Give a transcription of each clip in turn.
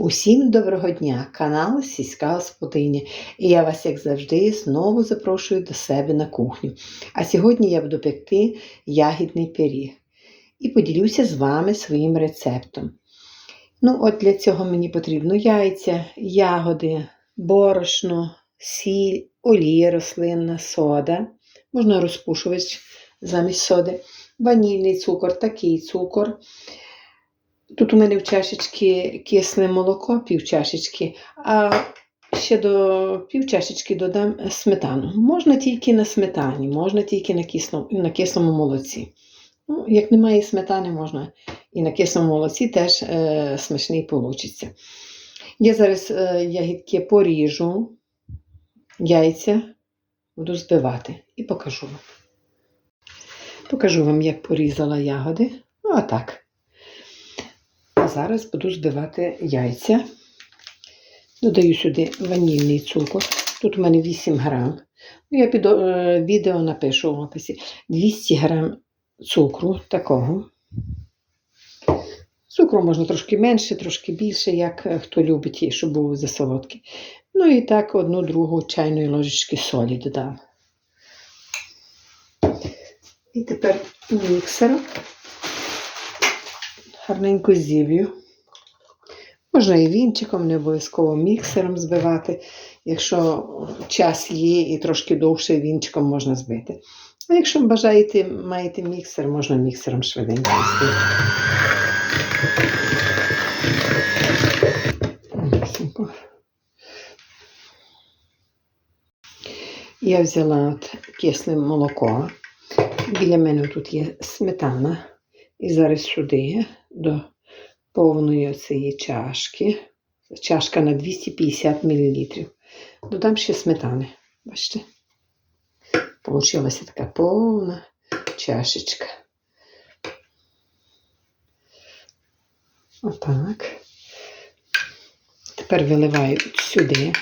Усім доброго дня, канал Сільська Господиня. І я вас, як завжди, знову запрошую до себе на кухню. А сьогодні я буду пекти ягідний пиріг і поділюся з вами своїм рецептом. Ну, от для цього мені потрібно яйця, ягоди, борошно, сіль, олія рослинна, сода, можна розпушувач замість соди, ванільний цукор, такий цукор. Тут у мене в чашечки кисле молоко, пів чашечки, а ще до пів чашечки додам сметану. Можна тільки на сметані, можна тільки на кислому, на кислому молоці. Ну, як немає сметани, можна і на кислому молоці теж е, смачний получиться. Я зараз е, ягідки поріжу, яйця буду збивати і покажу вам. Покажу вам, як порізала ягоди. Ну, а так. Зараз буду збивати яйця. Додаю сюди ванільний цукор. Тут у мене 8 грам. Ну, Я під е, відео напишу в описі 200 грам цукру такого. Цукру можна трошки менше, трошки більше, як е, хто любить, щоб був засолодкий. Ну і так одну другу чайної ложечки солі додам. І тепер міксером гарненько зілью. Можна і вінчиком, не обов'язково міксером збивати. Якщо час є і трошки довше вінчиком можна збити. А якщо бажаєте, маєте міксер, можна міксером швиденько збити. Я взяла от кисле молоко. Біля мене тут є сметана. І зараз сюди до повної цієї чашки, чашка на 250 мл. Додам ще сметани. Бачите? Получилася така повна чашечка. Отак. Тепер виливаю сюди.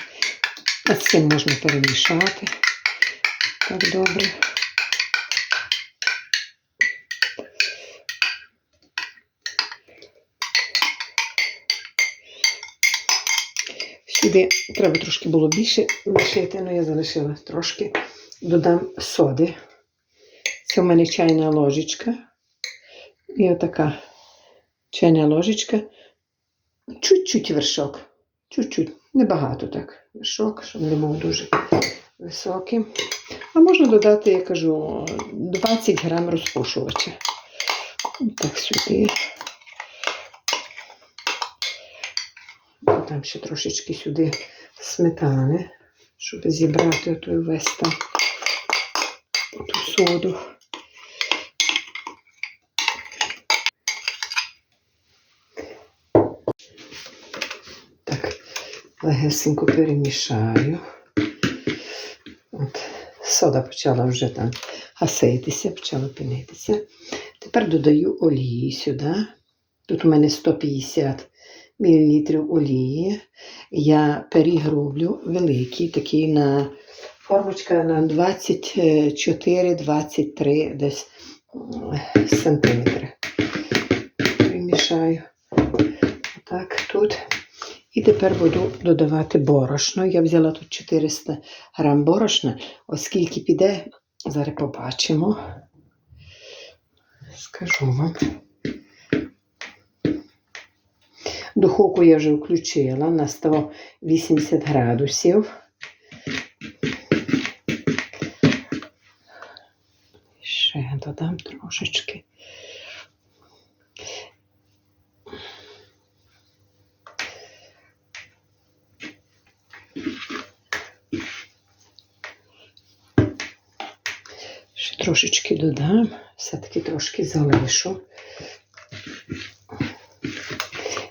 А з цим можна перемішати. Так добре. Сюди треба трошки було більше лишити, але я залишила трошки. Додам соди. Це в мене чайна ложечка. І отака чайна ложечка. Чуть-чуть вершок. Чуть-чуть. Небагато так. Вершок, щоб не був дуже високим. А можна додати, я кажу, 20 грам розпушувача. Так сюди. Дам ще трошечки сюди сметани, щоб зібрати той весь там ту соду. Так, легесенько перемішаю. От, сода почала вже там гаситися, почала пінитися. Тепер додаю олії сюди. Тут у мене 150 мл олії. Я пиріг роблю великий, такий на формочка на 24-23 десь сантиметри. Примішаю так тут. І тепер буду додавати борошно. Я взяла тут 400 грам борошна, оскільки піде, зараз побачимо. Скажу вам. Духовку я вже включила на 180 градусів. Ще додам трошечки. Ще трошечки додам, все-таки трошки залишу.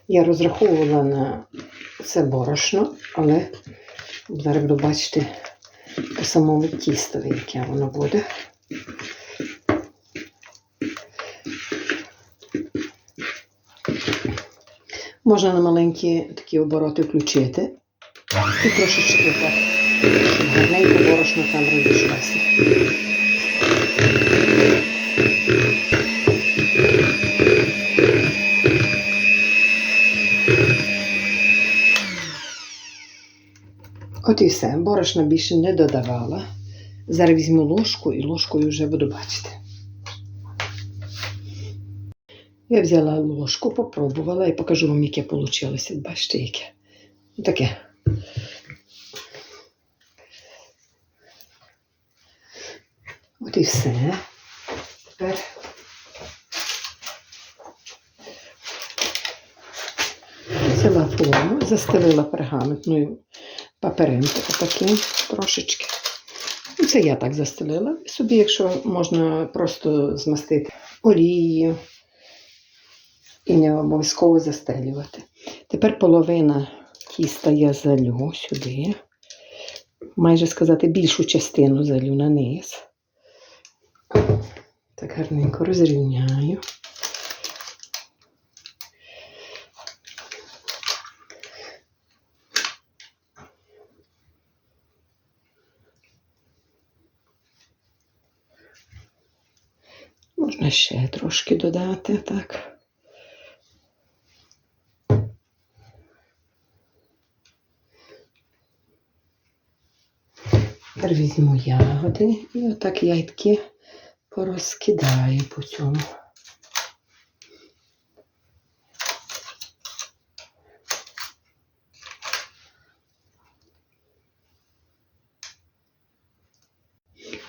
Я розраховувала на це борошно, але зараз буду бачити по самому тістові, яке воно буде. Можна на маленькі такі обороти включити. І трошечки так, щоб борошно там розійшлося. От і все, борошна більше не додавала. Зараз візьму ложку і ложкою вже буду бачити. Я взяла ложку, попробувала і покажу вам, яке вийшло. Бачите, яке. Таке. От і все. Тепер взяла форму, застелила пергаментною паперинкою таким трошечки. Ну, Це я так застелила. Собі, якщо можна просто змастити олією і не обов'язково застелювати. Тепер половина тіста я залю сюди. Майже сказати, більшу частину залю на низ. Так гарненько розрівняю. Можна ще трошки додати, так. Тепер візьму ягоди і отак яйтки порозкидаю по цьому.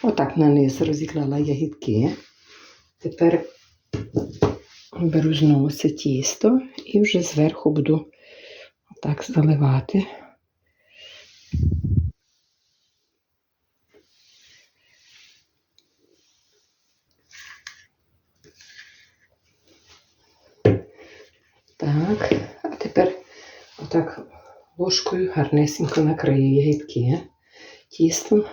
Отак на низ розіклала ягідки. Тепер беру знову це тісто і вже зверху буду отак заливати. Так, а тепер отак ложкою гарнесенько накрию ягідки тістом.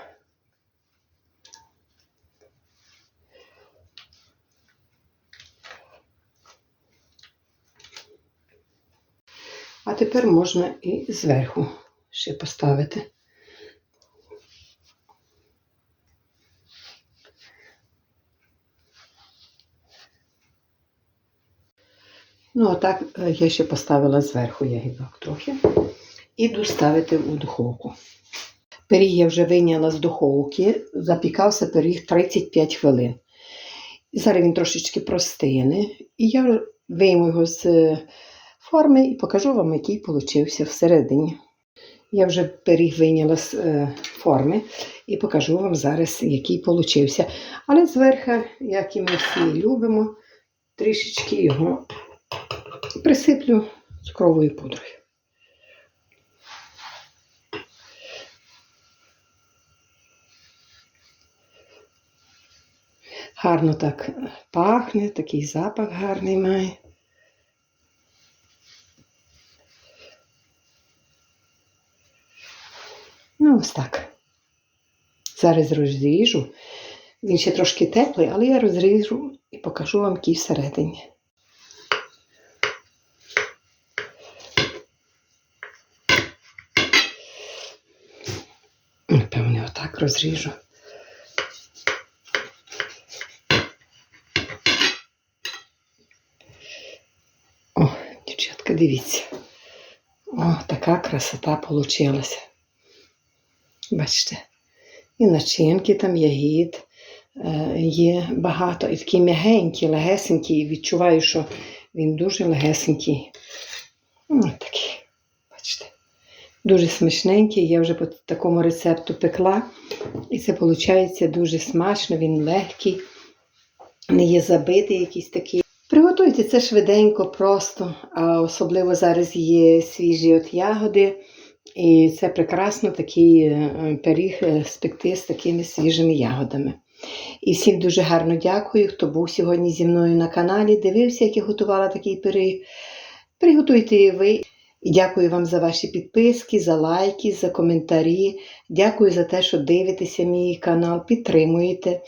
А тепер можна і зверху ще поставити. Ну, отак е, я ще поставила зверху ягідок трохи. Іду ставити у духовку. Пиріг я вже вийняла з духовки, запікався пиріг 35 хвилин. І зараз він трошечки простине, і я вийму його з е, форми і покажу вам, який получився всередині. Я вже пиріг вийняла з е, форми і покажу вам зараз, який получився. Але зверху, як і ми всі любимо, трішечки його присиплю цукровою пудрою. Гарно так пахне, такий запах гарний має. Ну, ось так. Зараз розріжу. Він ще трошки теплий, але я розріжу і покажу вам який всередині. Напевне, отак розріжу. О, дівчатка, дивіться. О, така красота получилася. Бачите, і начинки там ягід е, є багато. І такий м'ягенький, легесенький. І відчуваю, що він дуже легесенький. Ось такий. Бачите. Дуже смачненький. Я вже по такому рецепту пекла. І це виходить дуже смачно, він легкий, не є забитий якийсь такий. Приготуйте це швиденько, просто, а особливо зараз є свіжі от ягоди. І це прекрасно такий е, пиріг е, спекти з такими свіжими ягодами. І всім дуже гарно дякую, хто був сьогодні зі мною на каналі, дивився, як я готувала такий пиріг. Приготуйте і ви. І дякую вам за ваші підписки, за лайки, за коментарі. Дякую за те, що дивитеся мій канал, підтримуєте.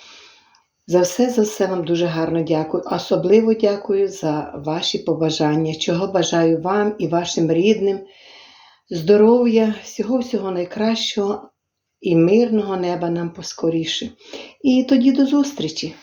За все, за все вам дуже гарно дякую. Особливо дякую за ваші побажання, чого бажаю вам і вашим рідним. Здоров'я, всього-всього найкращого і мирного неба нам поскоріше. І тоді до зустрічі!